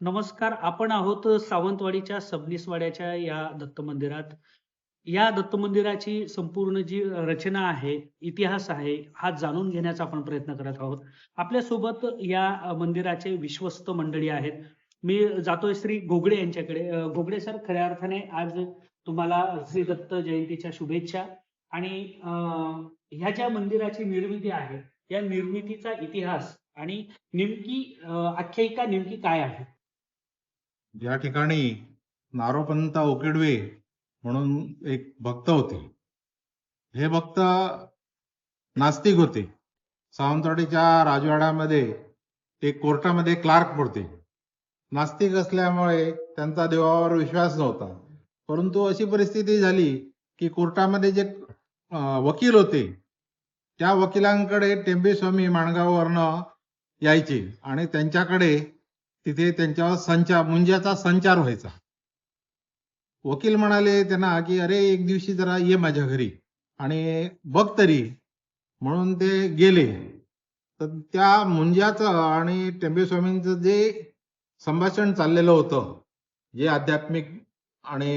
नमस्कार. आपण आहोत सावंतवाडीच्या सबनीसवाड्याच्या या दत्त मंदिरात. या दत्त मंदिराची संपूर्ण जी रचना आहे, इतिहास आहे, हा जाणून घेण्याचा आपण प्रयत्न करत आहोत. आपल्यासोबत या मंदिराचे विश्वस्त मंडळी आहेत. मी जातोय श्री घोगडे यांच्याकडे. अ, घोगडे सर खऱ्या अर्थाने आज तुम्हाला श्री दत्त जयंतीच्या शुभेच्छा आणि ह्या ज्या मंदिराची निर्मिती आहे, या निर्मितीचा इतिहास आणि नेमकी आख्यायिका नेमकी काय आहे? ज्या ठिकाणी नारोपंत ओकिडवे म्हणून एक भक्त होते. हे भक्त नास्तिक होते. सावंतवाडीच्या राजवाड्यामध्ये ते कोर्टामध्ये क्लार्क होते. नास्तिक असल्यामुळे त्यांचा देवावर विश्वास नव्हता. परंतु अशी परिस्थिती झाली की कोर्टामध्ये जे वकील होते त्या वकिलांकडे टेंबेस्वामी माणगाववरनं यायचे आणि त्यांच्याकडे तिथे त्यांच्यावर संचार मुंज्याचा संचार व्हायचा. वकील म्हणाले त्यांना की अरे एक दिवशी जरा ये माझ्या घरी आणि बघ तरी म्हणून ते गेले. तर त्या मुंज्याचं आणि टेंबेस्वामींचं जे संभाषण चाललेलं होतं, जे आध्यात्मिक आणि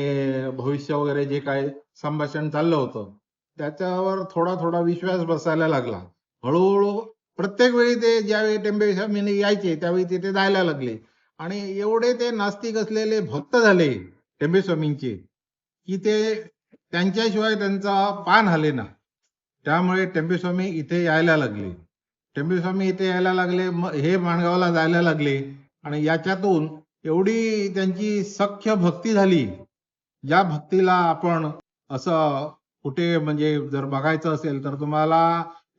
भविष्य वगैरे जे काही संभाषण चाललं होतं, त्याच्यावर थोडा थोडा विश्वास बसायला लागला. हळूहळू प्रत्येक वेळी ते ज्यावेळी टेंबेस्वामी यायचे त्यावेळी तिथे जायला लागले आणि एवढे ते नास्तिक असलेले भक्त झाले टेंबेस्वामींचे की ते त्यांच्याशिवाय त्यांचा पान हालेना. त्यामुळे टेंबेस्वामी इथे यायला लागले. टेंबेस्वामी इथे यायला लागले हे माणगावला जायला लागले आणि याच्यातून एवढी त्यांची सख्य भक्ती झाली. ज्या भक्तीला आपण असं कुठे म्हणजे जर बघायचं असेल तर तुम्हाला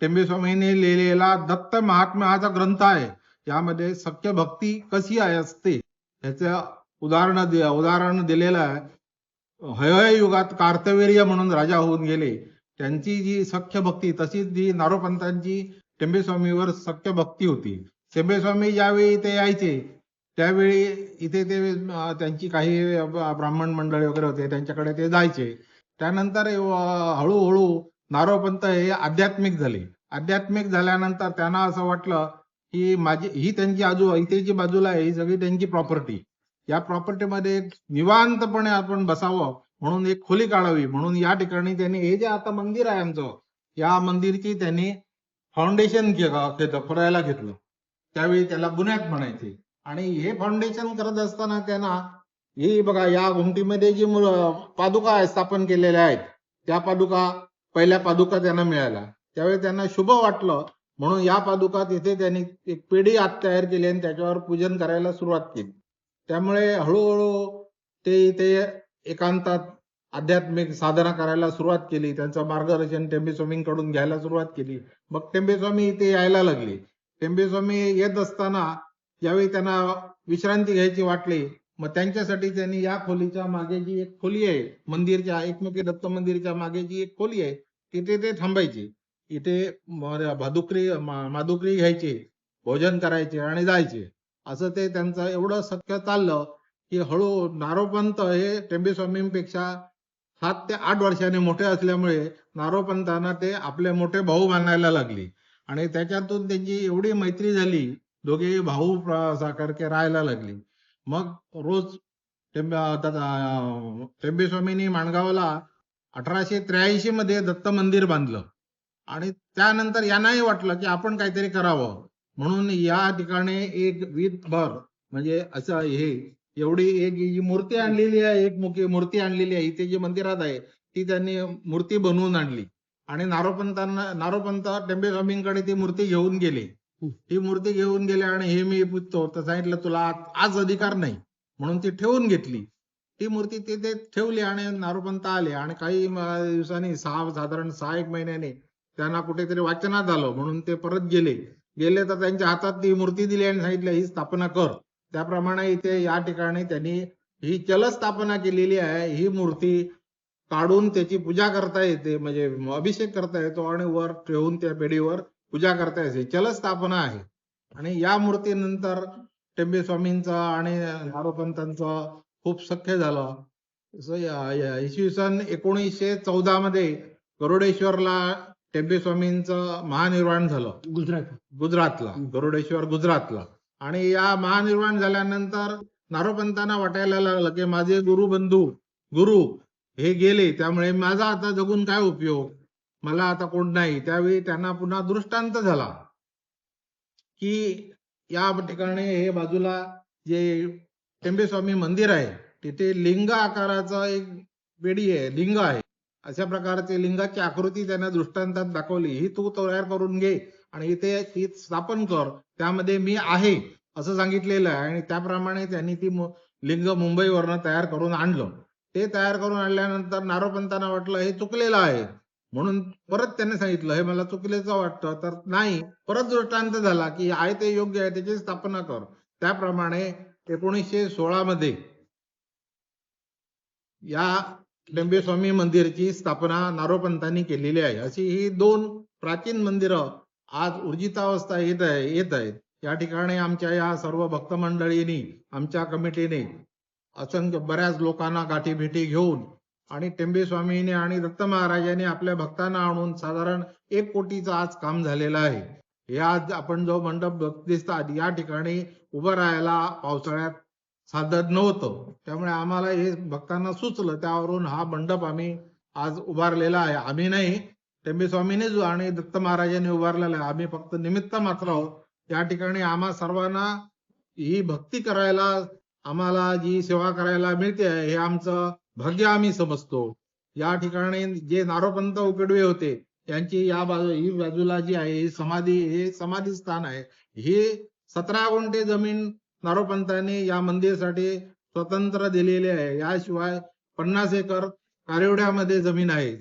टेंबेस्वामीने लिहिलेला दत्त महात्मा हा ग्रंथ आहे यामध्ये सख्य भक्ती कशी आहे असते ह्याचं उदाहरण उदाहरण दिलेलं आहे. हयय युगात कार्तवीर्य म्हणून राजा होऊन गेले. त्यांची जी सख्य भक्ती तशीच जी नारोपंतांची टेंबेस्वामीवर सख्य भक्ती होती. टेंबेस्वामी ज्यावेळी इथे यायचे त्यावेळी इथे ते त्यांची काही ब्राह्मण मंडळी वगैरे होते त्यांच्याकडे ते जायचे. त्यानंतर हळूहळू नारोपंत हे आध्यात्मिक झाले. आध्यात्मिक झाल्यानंतर त्यांना असं वाटलं की माझी ही त्यांची आजू इथेची बाजूला आहे ही सगळी त्यांची प्रॉपर्टी. या प्रॉपर्टीमध्ये निवांतपणे आपण बसावं म्हणून एक खोली काढावी म्हणून या ठिकाणी त्यांनी हे जे आता मंदिर आहे आमचं या मंदिरची त्यांनी फाउंडेशन केलं घेतलं. त्यावेळी त्याला गुन्ह्यात म्हणायचे आणि हे फाउंडेशन करत असताना त्यांना ही बघा या घुमटीमध्ये जी पादुका स्थापन केलेल्या आहेत त्या पादुका पहिल्या पादुका त्यांना मिळाल्या. त्यावेळी त्यांना शुभ वाटलं म्हणून या पादुका तिथे त्यांनी एक पेढी आत तयार केली आणि त्याच्यावर पूजन करायला सुरुवात केली. त्यामुळे हळूहळू ते इथे एकांतात आध्यात्मिक साधना करायला सुरुवात केली. त्यांचं मार्गदर्शन टेंबेस्वामींकडून घ्यायला सुरुवात केली. मग टेंबेस्वामी इथे यायला लागले. टेंबेस्वामी येत असताना ज्यावेळी त्यांना विश्रांती घ्यायची वाटली मग त्यांच्यासाठी त्यांनी या खोलीच्या मागे जी एक खोली आहे मंदिरच्या एकमुखी दत्त मंदिरच्या मागे जी एक खोली आहे तिथे ते थांबायचे. इथे भादुकरी मादुकरी घ्यायचे, भोजन करायचे आणि जायचे. असं ते त्यांचं एवढं सख्य चाललं की हळू नारोपंत हे टेंबेस्वामींपेक्षा सात ते आठ वर्षांनी मोठे असल्यामुळे नारोपंतांना ते आपले मोठे भाऊ मानायला लागले आणि त्याच्यातून त्यांची एवढी मैत्री झाली दोघे भाऊ सारखे राहायला लागले. मग रोज टेंबे टेंबेस्वामींनी माणगावला अठराशे त्र्याऐंशी मध्ये दत्त मंदिर बांधलं आणि त्यानंतर यांनाही वाटलं की आपण काहीतरी करावं म्हणून या ठिकाणी एक वीतभर म्हणजे असं हे एवढी एक जी मूर्ती आणलेली आहे एक मुखी मूर्ती आणलेली आहे इथे जी मंदिरात आहे ती त्यांनी मूर्ती बनवून आणली आणि नारोपंतांना नारोपंत टेंबेस्वामींकडे ती मूर्ती घेऊन गेले. ही मूर्ती घेऊन गेले आणि हे मी पूजतो तर सांगितलं तुला आज- आज अधिकार नाही म्हणून ती ठेवून घेतली. ती मूर्ती तिथे ठेवली आणि नारोपंत आले आणि काही दिवसांनी सहा साधारण सहा एक महिन्याने त्यांना कुठेतरी वाचनात आलं म्हणून ते परत गेले. गेले तर त्यांच्या हातात ती मूर्ती दिली आणि सांगितलं ही स्थापना कर. त्याप्रमाणे इथे या ठिकाणी त्यांनी ही चल स्थापना केलेली आहे. ही मूर्ती काढून त्याची पूजा करता येते म्हणजे अभिषेक करता येतो आणि वर ठेवून त्या पेढीवर पूजा करता येते. चल स्थापना आहे आणि या मूर्तीनंतर टेंबेस्वामींचा आणि नारोपंतांचं खूप सख्य झालं. इसवी सन एकोणीसशे चौदा मध्ये गरुडेश्वरला टेंबेस्वामींचं महानिर्वाण झालं. गुजरात. गुजरातला गरुडेश्वर गुजरातला. आणि या महानिर्वाण झाल्यानंतर नारोपंतांना वाटायला लागलं की माझे गुरु बंधू गुरु हे गेले त्यामुळे माझा आता जगून काय उपयोग? मला आता कोण नाही. त्यावेळी त्यांना पुन्हा दृष्टांत झाला की या ठिकाणी हे बाजूला जे टेंबेस्वामी मंदिर आहे तिथे लिंग आकाराचा एक बेडी आहे लिंग आहे. अशा प्रकारचे लिंगाची आकृती त्यांना दृष्टांतात दाखवली. ही तू तयार करून घे आणि इथे ती स्थापन कर. त्यामध्ये मी आहे असं सांगितलेलं आहे. आणि त्याप्रमाणे त्यांनी ती लिंग मुंबईवरनं तयार करून आणलं. ते तयार करून आणल्यानंतर नारोपंतांना वाटलं हे चुकलेलं आहे. म्हणून परत त्यांनी सांगितलं हे मला चुकलेचं वाटतं. तर नाही परत दृष्टांत झाला की आहे ते योग्य आहे त्याची स्थापना कर. त्याप्रमाणे एकोणीसशे सोळा मध्ये या लिंबेस्वामी मंदिरची स्थापना नारोपंतांनी केलेली आहे. अशी ही दोन प्राचीन मंदिरं आज ऊर्जितावस्था येत आहे येत आहेत. या ठिकाणी आमच्या या सर्व भक्त मंडळींनी आमच्या कमिटीने असंख्य बऱ्याच लोकांना गाठीभेटी घेऊन आणि टेंबेस्वामीने आणि दत्त महाराजांनी आपल्या भक्तांना आणून साधारण एक कोटीचं आज काम झालेलं आहे. हे आज आपण जो मंडप दिसतात या ठिकाणी उभं राहायला पावसाळ्यात सादर नव्हतं. त्यामुळे आम्हाला हे भक्तांना सुचलं त्यावरून हा मंडप आम्ही आज उभारलेला आहे. आम्ही नाही टेंबे स्वामीनेच आणि दत्त महाराजांनी उभारलेला आहे. आम्ही फक्त निमित्त मात्र आहोत. या ठिकाणी आम्हा सर्वांना ही भक्ती करायला आम्हाला जी सेवा करायला मिळते आहे, हे आमचं भाग्य आम्ही समजतो. या ठिकाणी जे नारोपंत उकडवे होते त्यांची या बाजू ही बाजूला जी आहे ही समाधी हे समाधी स्थान आहे. ही सतरा गुंठे जमीन नारोपंतांनी या मंदिरासाठी स्वतंत्र दिलेले आहे. याशिवाय पन्नास एकर कारिवड्यामध्ये जमीन आहे.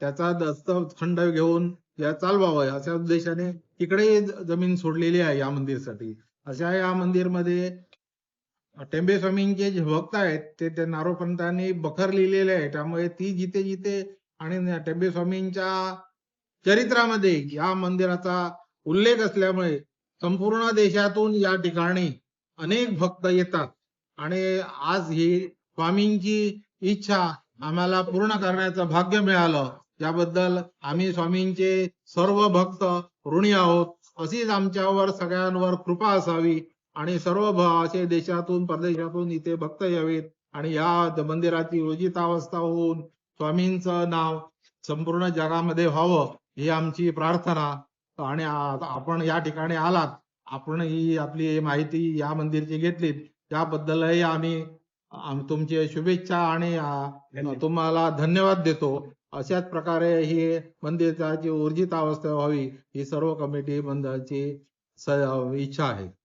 त्याचा दस्त खंड घेऊन या चालवावं अशा उद्देशाने तिकडे जमीन सोडलेली आहे या मंदिरसाठी. अशा या मंदिरमध्ये टेंबे स्वामींचे जे भक्त आहेत ते त्या नारोपंतांनी बखर लिहिलेले आहे. त्यामुळे ती जिथे जिथे आणि टेंबे स्वामींच्या चरित्रामध्ये या मंदिराचा उल्लेख असल्यामुळे संपूर्ण देशातून या ठिकाणी अनेक भक्त येतात. आणि आज ही स्वामींची इच्छा आम्हाला पूर्ण करण्याचं भाग्य मिळालं. याबद्दल आम्ही स्वामींचे सर्व भक्त ऋणी आहोत. अशीच आमच्यावर सगळ्यांवर कृपा असावी आणि सर्व भ- असे देशातून परदेशातून इथे भक्त यावेत आणि या मंदिराची योजितावस्था होऊन स्वामींचं नाव संपूर्ण जगामध्ये व्हावं ही आमची प्रार्थना. आणि आपण या ठिकाणी आलात. आपण ही आपली माहिती या मंदिरची घेतलीत त्याबद्दलही आम्ही आम- तुमचे शुभेच्छा आणि तुम्हाला धन्यवाद देतो. अशाच प्रकारे ही मंदिराची ऊर्जित अवस्था व्हावी ही सर्व कमिटी मंडळाची स- इच्छा आहे.